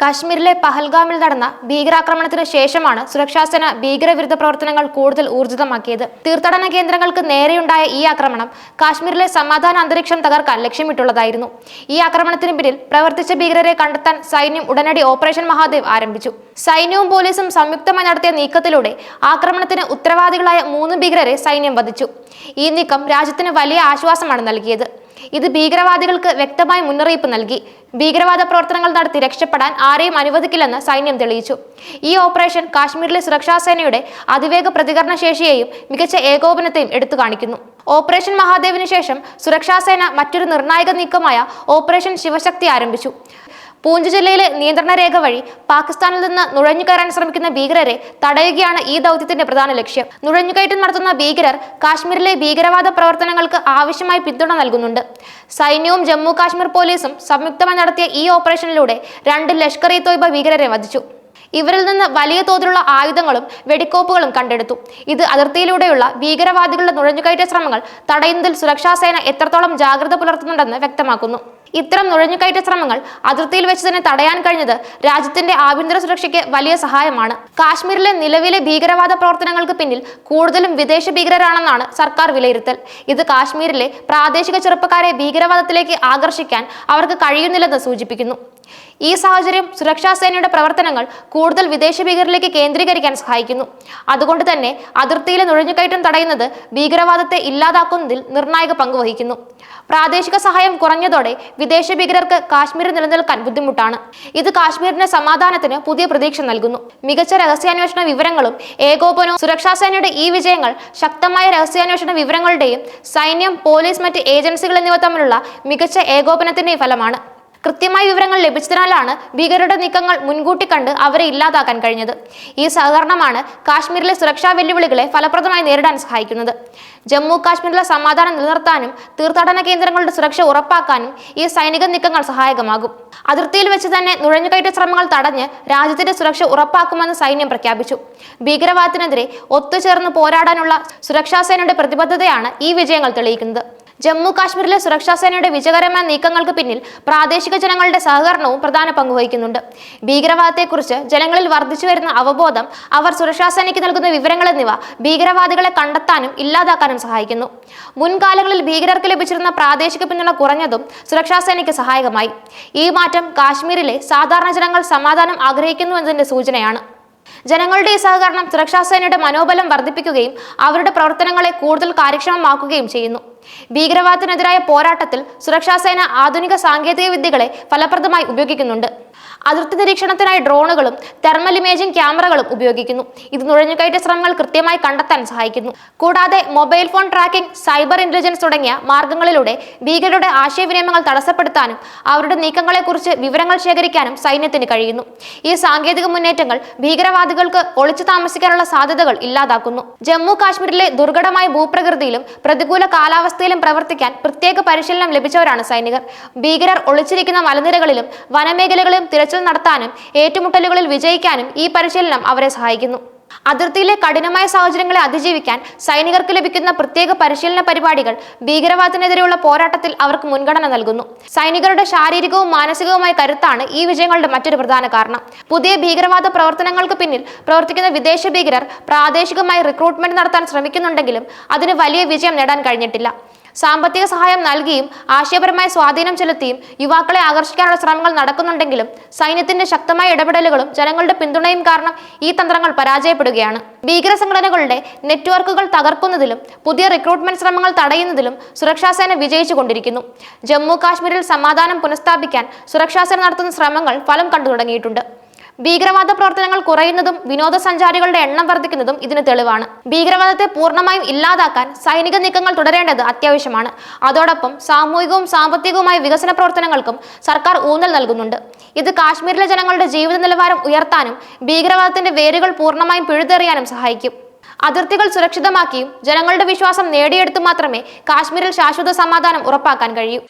കാശ്മീരിലെ പഹൽഗാമിൽ നടന്ന ഭീകരാക്രമണത്തിന് ശേഷമാണ് സുരക്ഷാസേന ഭീകരവിരുദ്ധ പ്രവർത്തനങ്ങൾ കൂടുതൽ ഊർജിതമാക്കിയത്. തീർത്ഥാടന കേന്ദ്രങ്ങൾക്ക് നേരെയുണ്ടായ ഈ ആക്രമണം കാശ്മീരിലെ സമാധാന അന്തരീക്ഷം തകർക്കാൻ ലക്ഷ്യമിട്ടുള്ളതായിരുന്നു. ഈ ആക്രമണത്തിന് പിന്നിൽ പ്രവർത്തിച്ച ഭീകരരെ കണ്ടെത്താൻ സൈന്യം ഉടനടി ഓപ്പറേഷൻ മഹാദേവ് ആരംഭിച്ചു. സൈന്യവും പോലീസും സംയുക്തമായി നടത്തിയ നീക്കത്തിലൂടെ ആക്രമണത്തിന് ഉത്തരവാദികളായ മൂന്ന് ഭീകരരെ സൈന്യം വധിച്ചു. ഈ നീക്കം രാജ്യത്തിന് വലിയ ആശ്വാസമാണ് നൽകിയത്. ഇത് ഭീകരവാദികൾക്ക് വ്യക്തമായ മുന്നറിയിപ്പ് നൽകി. ഭീകരവാദ പ്രവർത്തനങ്ങൾ നടത്തി രക്ഷപ്പെടാൻ ആരെയും അനുവദിക്കില്ലെന്ന് സൈന്യം തെളിയിച്ചു. ഈ ഓപ്പറേഷൻ കാശ്മീരിലെ സുരക്ഷാ സേനയുടെ അതിവേഗ പ്രതികരണ ശേഷിയെയും മികച്ച ഏകോപനത്തെയും എടുത്തു കാണിക്കുന്നു. ഓപ്പറേഷൻ മഹാദേവിന് ശേഷം സുരക്ഷാ സേന മറ്റൊരു നിർണായക നീക്കമായ ഓപ്പറേഷൻ ശിവശക്തി ആരംഭിച്ചു. പൂഞ്ച് ജില്ലയിലെ നിയന്ത്രണ രേഖ വഴി പാകിസ്ഥാനിൽ നിന്ന് നുഴഞ്ഞുകയറാൻ ശ്രമിക്കുന്ന ഭീകരരെ തടയുകയാണ് ഈ ദൗത്യത്തിന്റെ പ്രധാന ലക്ഷ്യം. നുഴഞ്ഞുകയറ്റം നടത്തുന്ന ഭീകരർ കാശ്മീരിലെ ഭീകരവാദ പ്രവർത്തനങ്ങൾക്ക് ആവശ്യമായി പിന്തുണ നൽകുന്നുണ്ട്. സൈന്യവും ജമ്മു കാശ്മീർ പോലീസും സംയുക്തമായി നടത്തിയ ഈ ഓപ്പറേഷനിലൂടെ രണ്ട് ലഷ്കർ ഇ തോയ്ബ ഭീകരരെ വധിച്ചു. ഇവരിൽ നിന്ന് വലിയ തോതിലുള്ള ആയുധങ്ങളും വെടിക്കോപ്പുകളും കണ്ടെടുത്തു. ഇത് അതിർത്തിയിലൂടെയുള്ള ഭീകരവാദികളുടെ നുഴഞ്ഞുകയറ്റ ശ്രമങ്ങൾ തടയുന്നതിൽ സുരക്ഷാ സേന എത്രത്തോളം ജാഗ്രത പുലർത്തുന്നുണ്ടെന്ന് വ്യക്തമാക്കുന്നു. ഇത്തരം നുഴഞ്ഞുകയറ്റ ശ്രമങ്ങൾ അതിർത്തിയിൽ വെച്ച് തന്നെ തടയാൻ കഴിഞ്ഞത് രാജ്യത്തിന്റെ ആഭ്യന്തര സുരക്ഷയ്ക്ക് വലിയ സഹായമാണ്. കാശ്മീരിലെ നിലവിലെ ഭീകരവാദ പ്രവർത്തനങ്ങൾക്ക് പിന്നിൽ കൂടുതലും വിദേശ ഭീകരരാണെന്നാണ് സർക്കാർ വിലയിരുത്തൽ. ഇത് കാശ്മീരിലെ പ്രാദേശിക ചെറുപ്പക്കാരെ ഭീകരവാദത്തിലേക്ക് ആകർഷിക്കാൻ അവർക്ക് കഴിയുന്നില്ലെന്ന് സൂചിപ്പിക്കുന്നു. ഈ സാഹചര്യം സുരക്ഷാ സേനയുടെ പ്രവർത്തനങ്ങൾ കൂടുതൽ വിദേശ ഭീകരരിലേക്ക് കേന്ദ്രീകരിക്കാൻ സഹായിക്കുന്നു. അതുകൊണ്ട് തന്നെ അതിർത്തിയിലെ നുഴഞ്ഞുകയറ്റം തടയുന്നത് ഭീകരവാദത്തെ ഇല്ലാതാക്കുന്നതിൽ നിർണായക പങ്ക് വഹിക്കുന്നു. പ്രാദേശിക സഹായം കുറഞ്ഞതോടെ വിദേശ ഭീകരർക്ക് കാശ്മീരിൽ നിലനിൽക്കാൻ ബുദ്ധിമുട്ടാണ്. ഇത് കാശ്മീരിന്റെ സമാധാനത്തിന് പുതിയ പ്രതീക്ഷ നൽകുന്നു. മികച്ച രഹസ്യാന്വേഷണ വിവരങ്ങളും ഏകോപനവും സുരക്ഷാ സേനയുടെ ഈ വിജയങ്ങൾ ശക്തമായ രഹസ്യാന്വേഷണ വിവരങ്ങളുടെയും സൈന്യം പോലീസ് മറ്റ് ഏജൻസികൾ എന്നിവ തമ്മിലുള്ള മികച്ച ഏകോപനത്തിന്റെയും ഫലമാണ്. കൃത്യമായ വിവരങ്ങൾ ലഭിച്ചതിനാലാണ് ഭീകരരുടെ നീക്കങ്ങൾ മുൻകൂട്ടി കണ്ട് അവരെ ഇല്ലാതാക്കാൻ കഴിഞ്ഞത്. ഈ സഹകരണമാണ് കാശ്മീരിലെ സുരക്ഷാ വെല്ലുവിളികളെ ഫലപ്രദമായി നേരിടാൻ സഹായിക്കുന്നത്. ജമ്മു കാശ്മീരിലെ സമാധാനം നിലനിർത്താനും തീർത്ഥാടന കേന്ദ്രങ്ങളുടെ സുരക്ഷ ഉറപ്പാക്കാനും ഈ സൈനിക നീക്കങ്ങൾ സഹായകമാകും. അതിർത്തിയിൽ വെച്ച് തന്നെ നുഴഞ്ഞുകയറ്റ ശ്രമങ്ങൾ തടഞ്ഞ് രാജ്യത്തിന്റെ സുരക്ഷ ഉറപ്പാക്കുമെന്ന് സൈന്യം പ്രഖ്യാപിച്ചു. ഭീകരവാദത്തിനെതിരെ ഒത്തുചേർന്ന് പോരാടാനുള്ള സുരക്ഷാ സേനയുടെ പ്രതിബദ്ധതയാണ് ഈ വിജയങ്ങൾ തെളിയിക്കുന്നത്. ജമ്മു കാശ്മീരിലെ സുരക്ഷാസേനയുടെ വിജയകരമായ നീക്കങ്ങൾക്ക് പിന്നിൽ പ്രാദേശിക ജനങ്ങളുടെ സഹകരണവും പ്രധാന പങ്കുവഹിക്കുന്നുണ്ട് ഭീകരവാദത്തെക്കുറിച്ച് ജനങ്ങളിൽ വർദ്ധിച്ചു വരുന്ന അവബോധം അവർ സുരക്ഷാസേനയ്ക്ക് നൽകുന്ന വിവരങ്ങൾ എന്നിവ ഭീകരവാദികളെ കണ്ടെത്താനും ഇല്ലാതാക്കാനും സഹായിക്കുന്നു. മുൻകാലങ്ങളിൽ ഭീകരർക്ക് ലഭിച്ചിരുന്ന പ്രാദേശിക പിന്തുണ കുറഞ്ഞതും സുരക്ഷാസേനയ്ക്ക് സഹായകമായി. ഈ മാറ്റം കാശ്മീരിലെ സാധാരണ ജനങ്ങൾ സമാധാനം ആഗ്രഹിക്കുന്നു എന്നതിന്റെ സൂചനയാണ്. ജനങ്ങളുടെ ഈ സഹകരണം സുരക്ഷാസേനയുടെ മനോബലം വർദ്ധിപ്പിക്കുകയും അവരുടെ പ്രവർത്തനങ്ങളെ കൂടുതൽ കാര്യക്ഷമമാക്കുകയും ചെയ്യുന്നു. ഭീകരവാദത്തിനെതിരായ പോരാട്ടത്തിൽ സുരക്ഷാ സേന ആധുനിക സാങ്കേതിക വിദ്യകളെ ഫലപ്രദമായി ഉപയോഗിക്കുന്നുണ്ട്. അതിർത്തി നിരീക്ഷണത്തിനായി ഡ്രോണുകളും തെർമൽ ഇമേജിംഗ് ക്യാമറകളും ഉപയോഗിക്കുന്നു. ഇത് നുഴഞ്ഞുകയറ്റ ശ്രമങ്ങൾ കൃത്യമായി കണ്ടെത്താൻ സഹായിക്കുന്നു. കൂടാതെ mobile phone tracking cyber intelligence തുടങ്ങിയ മാർഗങ്ങളിലൂടെ ഭീകരരുടെ ആശയവിനിമയങ്ങൾ തടസ്സപ്പെടുത്താനും അവരുടെ നീക്കങ്ങളെക്കുറിച്ച് വിവരങ്ങൾ ശേഖരിക്കാനും സൈന്യത്തിന് കഴിയുന്നു. ഈ സാങ്കേതിക മുന്നേറ്റങ്ങൾ ഭീകരവാദികൾക്ക് ഒളിച്ചു താമസിക്കാനുള്ള സാധ്യതകൾ ഇല്ലാതാക്കുന്നു. ജമ്മു കാശ്മീരിലെ ദുർഘടമായ ഭൂപ്രകൃതിയിലും പ്രതികൂല കാലാവസ്ഥയിലും പ്രവർത്തിക്കാൻ പ്രത്യേക പരിശീലനം ലഭിച്ചവരാണ് സൈനികർ. ഭീകരർ ഒളിച്ചിരിക്കുന്ന മലനിരകളിലും വനമേഖലകളിലും തിരച്ചിൽ നടത്താനും ഏറ്റുമുട്ടലുകളിൽ വിജയിക്കാനും ഈ പരിശീലനം അവരെ സഹായിക്കുന്നു. അതിർത്തിയിലെ കഠിനമായ സാഹചര്യങ്ങളെ അതിജീവിക്കാൻ സൈനികർക്ക് ലഭിക്കുന്ന പ്രത്യേക പരിശീലന പരിപാടികൾ ഭീകരവാദത്തിനെതിരെയുള്ള പോരാട്ടത്തിൽ അവർക്ക് മുൻഗണന നൽകുന്നു. സൈനികരുടെ ശാരീരികവും മാനസികവുമായ കരുത്താണ് ഈ വിജയങ്ങളുടെ മറ്റൊരു പ്രധാന കാരണം. പുതിയ ഭീകരവാദ പ്രവർത്തനങ്ങൾക്ക് പിന്നിൽ പ്രവർത്തിക്കുന്ന വിദേശ ഭീകരർ പ്രാദേശികമായി റിക്രൂട്ട്മെന്റ് നടത്താൻ ശ്രമിക്കുന്നുണ്ടെങ്കിലും അതിന് വലിയ വിജയം നേടാൻ കഴിഞ്ഞിട്ടില്ല. സാമ്പത്തിക സഹായം നൽകിയും ആശയപരമായ സ്വാധീനം ചെലുത്തിയും യുവാക്കളെ ആകർഷിക്കാനുള്ള ശ്രമങ്ങൾ നടക്കുന്നുണ്ടെങ്കിലും സൈന്യത്തിന്റെ ശക്തമായ ഇടപെടലുകളും ജനങ്ങളുടെ പിന്തുണയും കാരണം ഈ തന്ത്രങ്ങൾ പരാജയപ്പെടുകയാണ്. ഭീകര സംഘടനകളുടെ നെറ്റ്വർക്കുകൾ തകർക്കുന്നതിലും പുതിയ റിക്രൂട്ട്മെന്റ് ശ്രമങ്ങൾ തടയുന്നതിലും സുരക്ഷാസേന വിജയിച്ചു കൊണ്ടിരിക്കുന്നു ജമ്മു കാശ്മീരിൽ സമാധാനം പുനഃസ്ഥാപിക്കാൻ സുരക്ഷാസേന നടത്തുന്ന ശ്രമങ്ങൾ ഫലം കണ്ടു തുടങ്ങിയിട്ടുണ്ട്. ഭീകരവാദ പ്രവർത്തനങ്ങൾ കുറയുന്നതും വിനോദസഞ്ചാരികളുടെ എണ്ണം വർദ്ധിക്കുന്നതും ഇതിന് തെളിവാണ്. ഭീകരവാദത്തെ പൂർണമായും ഇല്ലാതാക്കാൻ സൈനിക നീക്കങ്ങൾ തുടരേണ്ടത് അത്യാവശ്യമാണ്. അതോടൊപ്പം സാമൂഹികവും സാമ്പത്തികവുമായ വികസന പ്രവർത്തനങ്ങൾക്കും സർക്കാർ ഊന്നൽ നൽകുന്നുണ്ട്. ഇത് കാശ്മീരിലെ ജനങ്ങളുടെ ജീവിത നിലവാരം ഉയർത്താനും ഭീകരവാദത്തിന്റെ വേരുകൾ പൂർണമായും പിഴുതെറിയാനും സഹായിക്കും. അതിർത്തികൾ സുരക്ഷിതമാക്കിയും ജനങ്ങളുടെ വിശ്വാസം നേടിയെടുത്തു മാത്രമേ കാശ്മീരിൽ ശാശ്വത സമാധാനം ഉറപ്പാക്കാൻ കഴിയൂ.